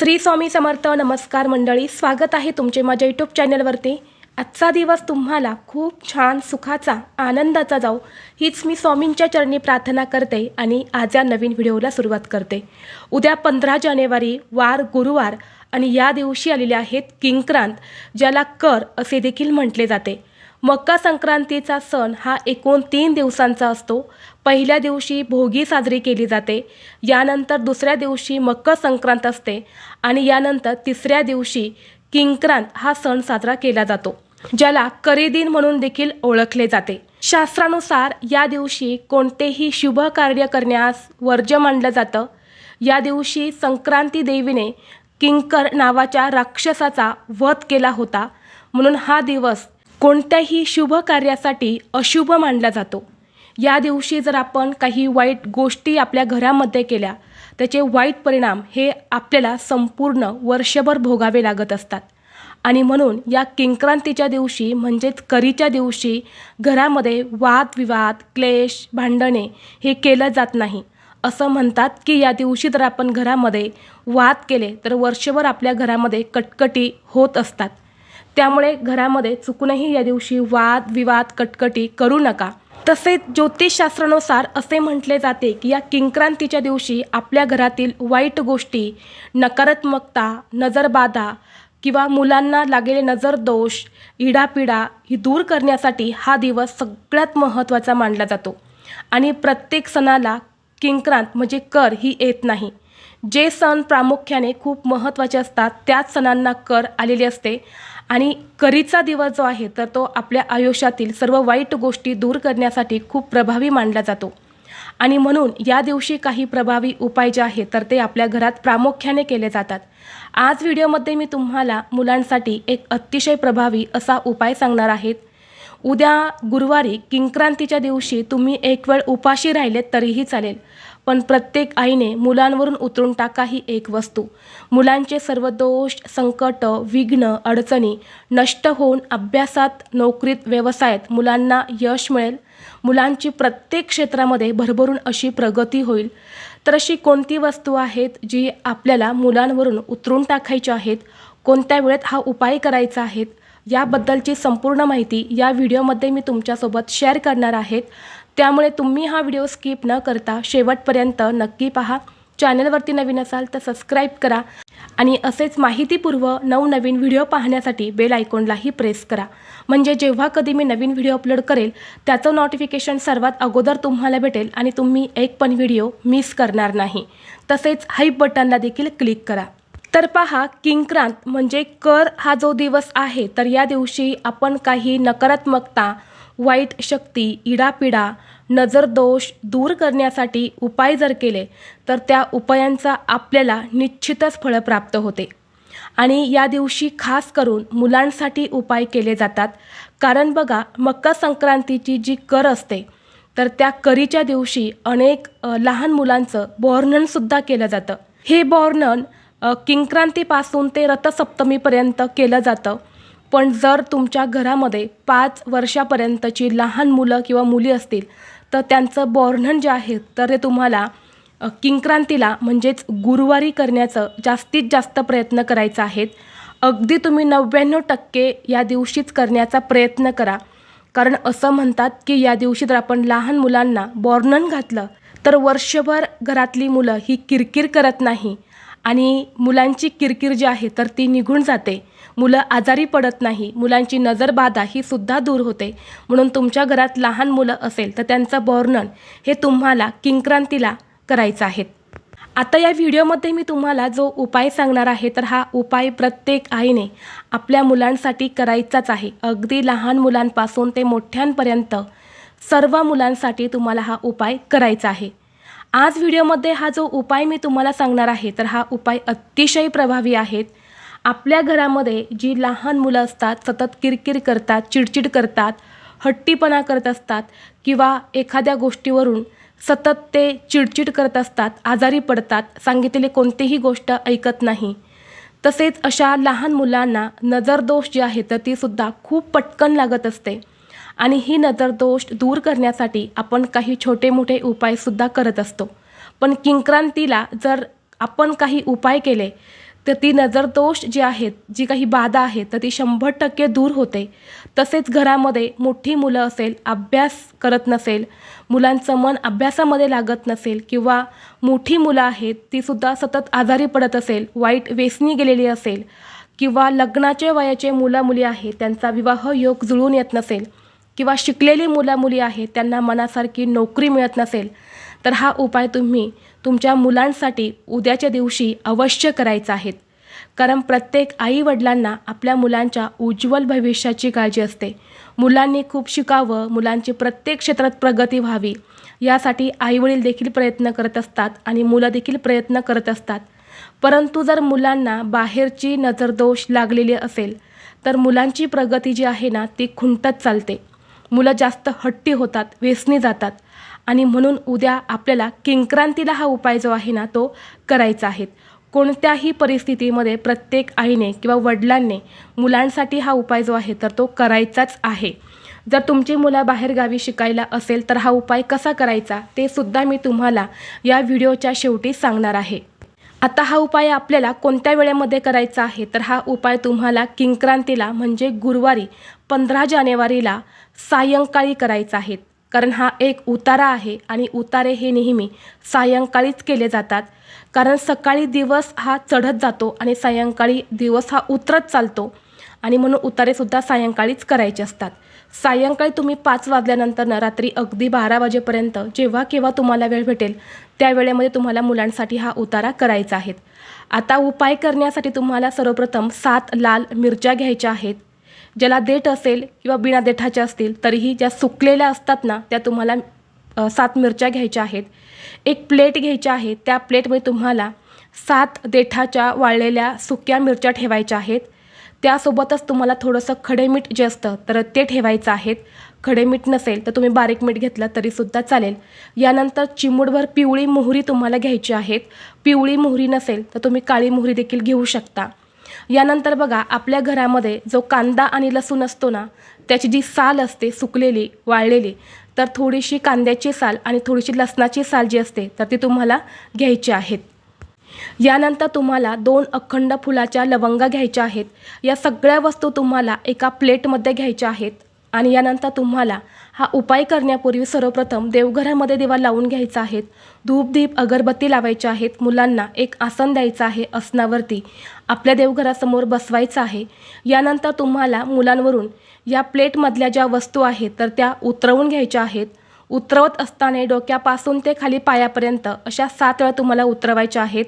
श्री स्वामी समर्थ नमस्कार मंडळी स्वागत आहे तुमचे माझ्या यूट्यूब चॅनलवरती आजचा दिवस तुम्हाला खूप छान सुखाचा आनंदाचा जाऊ हीच मी स्वामींच्या चरणी प्रार्थना करते आणि आज या नवीन व्हिडिओला सुरुवात करते. उद्या पंधरा जानेवारी वार गुरुवार आणि या दिवशी आलेले आहेत किंक्रांत ज्याला कर असे देखील म्हटले जाते. मकर संक्रांतीचा सण हा एकूण तीन दिवसांचा असतो. पहिल्या दिवशी भोगी साजरी केली जाते. यानंतर दुसऱ्या दिवशी मकर संक्रांत असते आणि यानंतर तिसऱ्या दिवशी किंक्रांत हा सण साजरा केला जातो ज्याला करीदिन म्हणून देखील ओळखले जाते. शास्त्रानुसार या दिवशी कोणतेही शुभ कार्य करण्यास वर्ज्य मानलं जातं. या दिवशी संक्रांती देवीने किंकर नावाच्या राक्षसाचा वध केला होता. म्हणून हा दिवस कोणत्याही शुभ कार्यासाठी अशुभ मानला जातो. या दिवशी जर आपण काही वाईट गोष्टी आपल्या घरामध्ये केल्या त्याचे वाईट परिणाम हे आपल्याला संपूर्ण वर्षभर भोगावे लागत असतात. आणि म्हणून या किंक्रांतीच्या दिवशी म्हणजेच करीच्या दिवशी घरामध्ये वादविवाद क्लेश भांडणे हे केलं जात नाही. असं म्हणतात की या दिवशी जर आपण घरामध्ये वाद केले तर वर्षभर आपल्या घरामध्ये कटकटी होत असतात. त्यामुळे घरामध्ये चुकूनही या दिवशी वाद विवाद कटकटी करू नका. तसेच ज्योतिषशास्त्रानुसार असे म्हटले जाते की या किंक्रांतीच्या दिवशी आपल्या घरातील वाईट गोष्टी नकारात्मकता नजरबाधा किंवा मुलांना लागलेले नजर दोष इडापिडा ही दूर करण्यासाठी हा दिवस सगळ्यात महत्त्वाचा मानला जातो. आणि प्रत्येक सणाला किंक्रांत म्हणजे कर ही येत नाही. जे सण प्रामुख्याने खूप महत्त्वाचे असतात त्याच सणांना कर आलेली असते. आणि करीचा दिवस जो आहे तर तो आपल्या आयुष्यातील सर्व वाईट गोष्टी दूर करण्यासाठी खूप प्रभावी मानला जातो. आणि म्हणून या दिवशी काही प्रभावी उपाय जे आहेत तर ते आपल्या घरात प्रामुख्याने केले जातात. आज व्हिडिओमध्ये मी तुम्हाला मुलांसाठी एक अतिशय प्रभावी असा उपाय सांगणार आहेत उद्या गुरुवारी किंक्रांतीच्या दिवशी तुम्ही एक वेळ उपाशी राहिलेत तरीही चालेल. पण प्रत्येक आईने मुलांवरून उतरून टाका ही एक वस्तू. मुलांचे सर्व दोष संकट विघ्न अडचणी नष्ट होऊन अभ्यासात नोकरीत व्यवसायात मुलांना यश मिळेल. मुलांची प्रत्येक क्षेत्रामध्ये भरभरून अशी प्रगती होईल. तर अशी कोणती वस्तू आहेत जी आपल्याला मुलांवरून उतरून टाकायची आहेत? कोणत्या वेळेत हा उपाय करायचा आहेत याबद्दलची संपूर्ण माहिती या व्हिडिओमध्ये मी तुमच्यासोबत शेअर करणार आहेत त्यामुळे तुम्ही हा व्हिडिओ स्किप न करता शेवटपर्यंत नक्की पहा. चॅनलवरती नवीन असाल तर सबस्क्राईब करा आणि असेच माहितीपूर्व नवनवीन व्हिडिओ पाहण्यासाठी बेल आयकॉनलाही प्रेस करा. म्हणजे जेव्हा कधी मी नवीन व्हिडिओ अपलोड करेल त्याचं नोटिफिकेशन सर्वात अगोदर तुम्हाला भेटेल आणि तुम्ही एक पण व्हिडिओ मिस करणार नाही. तसेच हाईप बटनला देखील क्लिक करा. तर पहा किंक्रांत म्हणजे कर हा जो दिवस आहे तर या दिवशी आपण काही नकारात्मकता वाईट शक्ती इडापिडा नजरदोष दूर करण्यासाठी उपाय जर केले तर त्या उपायांचा आपल्याला निश्चितच फळं प्राप्त होते. आणि या दिवशी खास करून मुलांसाठी उपाय केले जातात. कारण बघा मकर संक्रांतीची जी कर असते तर त्या करीच्या दिवशी अनेक लहान मुलांचं बॉर्णनसुद्धा केलं जातं. हे बॉर्णन किंक्रांतीपासून ते रथसप्तमीपर्यंत केलं जातं. पण जर तुमच्या घरामध्ये पाच वर्षापर्यंतची लहान मुलं किंवा मुली असतील तर त्यांचं बॉर्नन जे आहे तर ते तुम्हाला किंक्रांतीला म्हणजेच गुरुवारी करण्याचं जास्तीत जास्त प्रयत्न करायचा आहेत. अगदी तुम्ही नव्याण्णव टक्के या दिवशीच करण्याचा प्रयत्न करा. कारण असं म्हणतात की या दिवशी जर आपण लहान मुलांना बॉर्नन घातलं तर वर्षभर घरातली मुलं ही किरकिर करत नाही. आणि मुलांची किरकिर जी आहे तर ती निघून जाते. मुलं आजारी पडत नाही मुलांची नजरबाधा ही सुद्धा दूर होते. म्हणून तुमच्या घरात लहान मुलं असेल तर त्यांचं वर्णन हे तुम्हाला किंक्रांतीला करायचं आहे. आता या व्हिडिओमध्ये मी तुम्हाला जो उपाय सांगणार आहे तर हा उपाय प्रत्येक आईने आपल्या मुलांसाठी करायचाच आहे. अगदी लहान मुलांपासून ते मोठ्यांपर्यंत सर्व मुलांसाठी तुम्हाला हा उपाय करायचा आहे. आज व्हिडिओमध्ये हा जो उपाय मी तुम्हाला सांगणार आहे तर हा उपाय अतिशय प्रभावी आहेत. आपल्या घरामध्ये जी लहान मुलं असतात सतत किरकिर करतात चिडचिड करतात हट्टीपणा करत असतात किंवा एखाद्या गोष्टीवरून सतत ते चिडचिड करत असतात आजारी पडतात सांगितलेली कोणतीही गोष्ट ऐकत नाही तसेच अशा लहान मुलांना नजरदोष जी आहे तर तीसुद्धा खूप पटकन लागत असते. आणि ही नजरदोष दूर करण्यासाठी आपण काही छोटे मोठे उपायसुद्धा करत असतो. पण किंक्रांतीला जर आपण काही उपाय केले तर ती नजरदोष जी आहेत जी काही बाधा आहे तर ती शंभर टक्के दूर होते. तसेच घरामध्ये मोठी मुलं असेल अभ्यास करत नसेल मुलांचं मन अभ्यासामध्ये लागत नसेल किंवा मोठी मुलं आहेत तीसुद्धा सतत आजारी पडत असेल वाईट वेसनी गेलेली असेल किंवा लग्नाचे वयाचे मुलामुली आहेत त्यांचा विवाह योग जुळून येत नसेल किंवा शिकलेली मुलामुली आहेत त्यांना मनासारखी नोकरी मिळत नसेल तर हा उपाय तुम्ही तुमच्या मुलांसाठी उद्याच्या दिवशी अवश्य करायचा आहे. कारण प्रत्येक आईवडिलांना आपल्या मुलांच्या उज्ज्वल भविष्याची काळजी असते. मुलांनी खूप शिकावं मुलांची प्रत्येक क्षेत्रात प्रगती व्हावी यासाठी आईवडील देखील प्रयत्न करत असतात आणि मुलं देखील प्रयत्न करत असतात. परंतु जर मुलांना बाहेरची नजरदोष लागलेली असेल तर मुलांची प्रगती जी आहे ना ती खुंटत चालते. मुलं जास्त हट्टी होतात व्यसनी जातात. आणि म्हणून उद्या आपल्याला किंक्रांतीला हा उपाय जो आहे ना तो करायचा आहे. कोणत्याही परिस्थितीमध्ये प्रत्येक आईने किंवा वडिलांनी मुलांसाठी हा उपाय जो आहे तर तो करायचाच आहे. जर तुमची मुलं बाहेरगावी शिकायला असेल तर हा उपाय कसा करायचा ते सुद्धा मी तुम्हाला या व्हिडिओच्या शेवटी सांगणार आहे. आता हा उपाय आपल्याला कोणत्या वेळेमध्ये करायचा आहे तर हा उपाय तुम्हाला किंक्रांतीला म्हणजे गुरुवारी पंधरा जानेवारीला सायंकाळी करायचा आहे. कारण हा एक उतारा आहे आणि उतारे हे नेहमी सायंकाळीच केले जातात. कारण सकाळी दिवस हा चढत जातो आणि सायंकाळी दिवस हा उतरत चालतो आणि म्हणून उतारेसुद्धा सायंकाळीच करायचे असतात. सायंकाळी तुम्ही पाच वाजल्यानंतरनं रात्री अगदी बारा वाजेपर्यंत जेव्हा केव्हा तुम्हाला वेळ भेटेल त्या वेळेमध्ये तुम्हाला मुलांसाठी हा उतारा करायचा आहे. आता उपाय करण्यासाठी तुम्हाला सर्वप्रथम सात लाल मिरच्या घ्यायच्या आहेत. ज्याला देठ असेल किंवा बिना देठाच्या असतील तरीही ज्या सुकलेल्या असतात ना त्या तुम्हाला सात मिरच्या घ्यायच्या आहेत. एक प्लेट घ्यायच्या आहे त्या प्लेटमध्ये तुम्हाला सात देठाच्या वाळलेल्या सुक्या मिरच्या ठेवायच्या आहेत. त्यासोबतच तुम्हाला थोडंसं खडे मीठ जे असतं तर ते ठेवायचं आहेत. खडे मीठ नसेल तर तुम्ही बारीक मीठ घेतलं तरीसुद्धा चालेल. यानंतर चिमूटभर पिवळी मोहरी तुम्हाला घ्यायची आहेत. पिवळी मोहरी नसेल तर तुम्ही काळी मोहरी देखील घेऊ शकता. यानंतर बघा आपल्या घरामध्ये जो कांदा आणि लसूण असतो ना त्याची जी साल असते सुकलेली वाळलेली तर थोडीशी कांद्याची साल आणि थोडीशी लसणाची साल जी असते तर ती तुम्हाला घ्यायची आहेत. यानंतर तुम्हाला दोन अखंड फुलाच्या लवंगा घ्यायच्या आहेत. या सगळ्या वस्तू तुम्हाला एका प्लेटमध्ये घ्यायच्या आहेत. आणि यानंतर तुम्हाला हा उपाय करण्यापूर्वी सर्वप्रथम देवघरामध्ये दिवा लावून घ्यायचा आहेत धूपदीप अगरबत्ती लावायची आहेत. मुलांना एक आसन द्यायचं आहे. आसनावरती आपल्या देवघरासमोर बसवायचं आहे. यानंतर तुम्हाला मुलांवरून या प्लेटमधल्या ज्या वस्तू आहेत तर त्या उतरवून घ्यायच्या आहेत. उतरवत असताना डोक्यापासून ते खाली पायापर्यंत अशा सात वेळा तुम्हाला उतरवायच्या आहेत.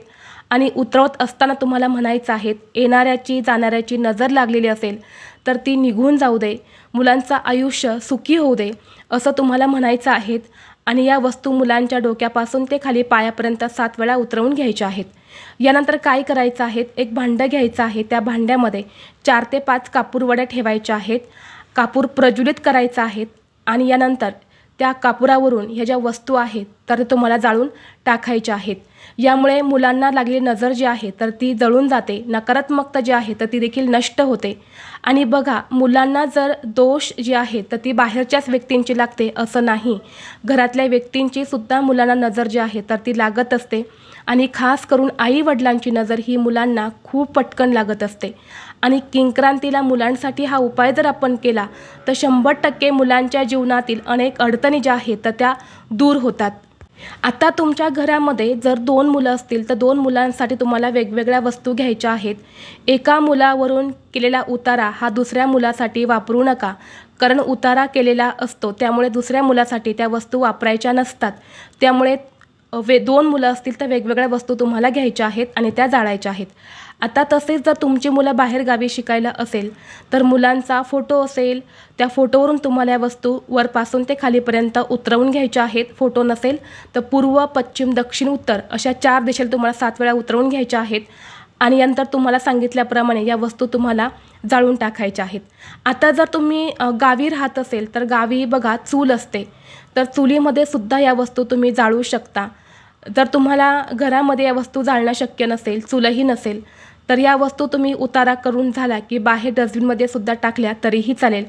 आणि उतरवत असताना तुम्हाला म्हणायचं आहेत येणाऱ्याची जाणाऱ्याची नजर लागलेली असेल तर ती निघून जाऊ दे. मुलांचं आयुष्य सुखी होऊ दे असं तुम्हाला म्हणायचं आहेत. आणि या वस्तू मुलांच्या डोक्यापासून ते खाली पायापर्यंत सात वेळा उतरवून घ्यायच्या आहेत. यानंतर काय करायचं आहे एक भांडं घ्यायचं आहे. त्या भांड्यामध्ये चार ते पाच कापूर वड्या ठेवायच्या आहेत. कापूर प्रज्वलित करायचा आहेत आणि यानंतर त्या कापुरावरून ह्या ज्या वस्तू आहेत तर ते तुम्हाला जाळून टाकायच्या आहेत. यामुळे मुलांना लागलेली नजर जी आहे तर ती जळून जाते नकारात्मकता जी आहे तर ती देखील नष्ट होते. आणि बघा मुलांना जर दोष जी आहे तर ती बाहेरच्याच व्यक्तींची लागते असं नाही. घरातल्या व्यक्तींची सुद्धा मुलांना नजर जी आहे तर ती लागत असते. आणि खास करून आई वडिलांची नजर ही मुलांना खूप पटकन लागत असते. आणि किंक्रांतीला मुलांसाठी हा उपाय जर आपण केला तर शंभर टक्के मुलांच्या जीवनातील अनेक अडचणी ज्या आहेत तर त्या दूर होतात. आता तुमच्या घरामध्ये जर दोन मुलं असतील तर दोन मुलांसाठी तुम्हाला वेगवेगळ्या वस्तू घ्यायच्या आहेत. एका मुलावरून केलेला उतारा हा दुसऱ्या मुलासाठी वापरू नका कारण उतारा केलेला असतो त्यामुळे दुसऱ्या मुलासाठी त्या वस्तू वापरायच्या नसतात. त्यामुळे वे दोन मुलं असतील तर वेगवेगळ्या वस्तू तुम्हाला घ्यायच्या आहेत आणि त्या जाळायच्या आहेत. आता तसेच जर तुमची मुलं बाहेर गावी शिकायला असेल तर मुलांचा फोटो असेल त्या फोटोवरून तुम्हाला या वस्तू वरपासून ते खालीपर्यंत उतरवून घ्यायच्या आहेत. फोटो नसेल तर पूर्व पश्चिम दक्षिण उत्तर अशा चार दिशेला तुम्हाला सात वेळा उतरवून घ्यायच्या आहेत. आणि नंतर तुम्हाला सांगितल्याप्रमाणे या वस्तू तुम्हाला जाळून टाकायच्या आहेत. आता जर तुम्ही गावी राहत असेल तर गावी बघा चूल असते. तर चुलीमध्ये सुद्धा या वस्तू तुम्ही जाळू शकता. जर तुम्हाला घरामध्ये या वस्तू जाळणं शक्य नसेल चूलही नसेल तर या वस्तू तुम्ही उतारा करून झाला की बाहेर डस्टबिनमध्ये सुद्धा टाकल्या तरीही चालेल.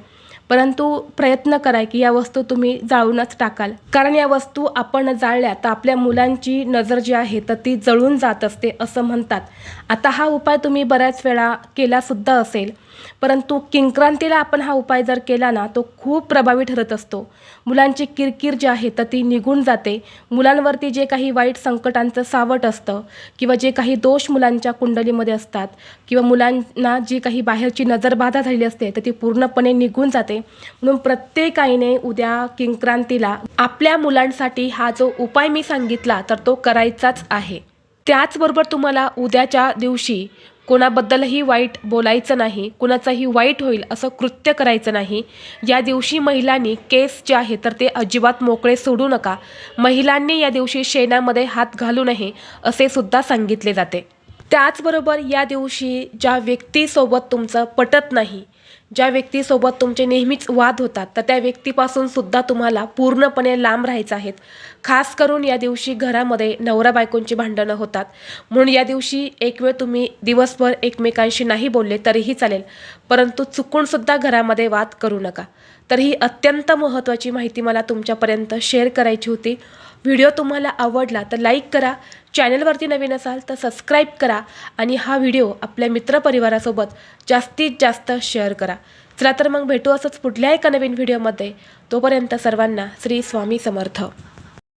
परंतु प्रयत्न करा की या वस्तू तुम्ही जाळूनच टाकाल. कारण या वस्तू आपण जाळल्या तर आपल्या मुलांची नजर जी आहे तर ती जळून जात असते असं म्हणतात. आता हा उपाय तुम्ही बऱ्याच वेळा केलासुद्धा असेल. परंतु किंक्रांतीला आपण हा उपाय जर केला ना तो खूप प्रभावी ठरत असतो. मुलांची किरकिर जी आहे तर ती निघून जाते. मुलांवरती जे काही वाईट संकटांचं सावट असतं किंवा जे काही दोष मुलांच्या कुंडलीमध्ये असतात किंवा मुलांना जी काही बाहेरची नजरबाधा झालेली असते तर ती पूर्णपणे निघून जाते. जाते. म्हणून प्रत्येक आईने उद्या किंक्रांतीला आपल्या मुलांसाठी हा जो उपाय मी सांगितला तर तो करायचाच आहे. त्याचबरोबर तुम्हाला उद्याच्या दिवशी कोणाबद्दलही वाईट बोलायचं नाही कुणाचाही वाईट होईल असं कृत्य करायचं नाही. या दिवशी महिलांनी केस जे आहे तर ते अजिबात मोकळे सोडू नका. महिलांनी या दिवशी शेणामध्ये हात घालू नये असे सुद्धा सांगितले जाते. त्याचबरोबर या दिवशी ज्या व्यक्तीसोबत तुमचं पटत नाही ज्या व्यक्तीसोबत तुमचे नेहमीच वाद होतात तर त्या व्यक्तीपासून सुद्धा तुम्हाला पूर्णपणे लांब राहायचं आहेत खास करून या दिवशी घरामध्ये नवरा बायकोंची भांडणं होतात. म्हणून या दिवशी एक वेळ तुम्ही दिवसभर एकमेकांशी नाही बोलले तरीही चालेल परंतु चुकूनसुद्धा घरामध्ये वाद करू नका. तर ही अत्यंत महत्त्वाची माहिती मला तुमच्यापर्यंत शेअर करायची होती. व्हिडिओ तुम्हाला आवडला तर लाईक करा चॅनलवरती नवीन असाल तर सबस्क्राईब करा आणि हा व्हिडिओ आपल्या मित्रपरिवारासोबत जास्तीत जास्त शेअर करा. चला तर मग भेटू असंच पुढल्या एका नवीन व्हिडिओमध्ये. तोपर्यंत सर्वांना श्री स्वामी समर्थ.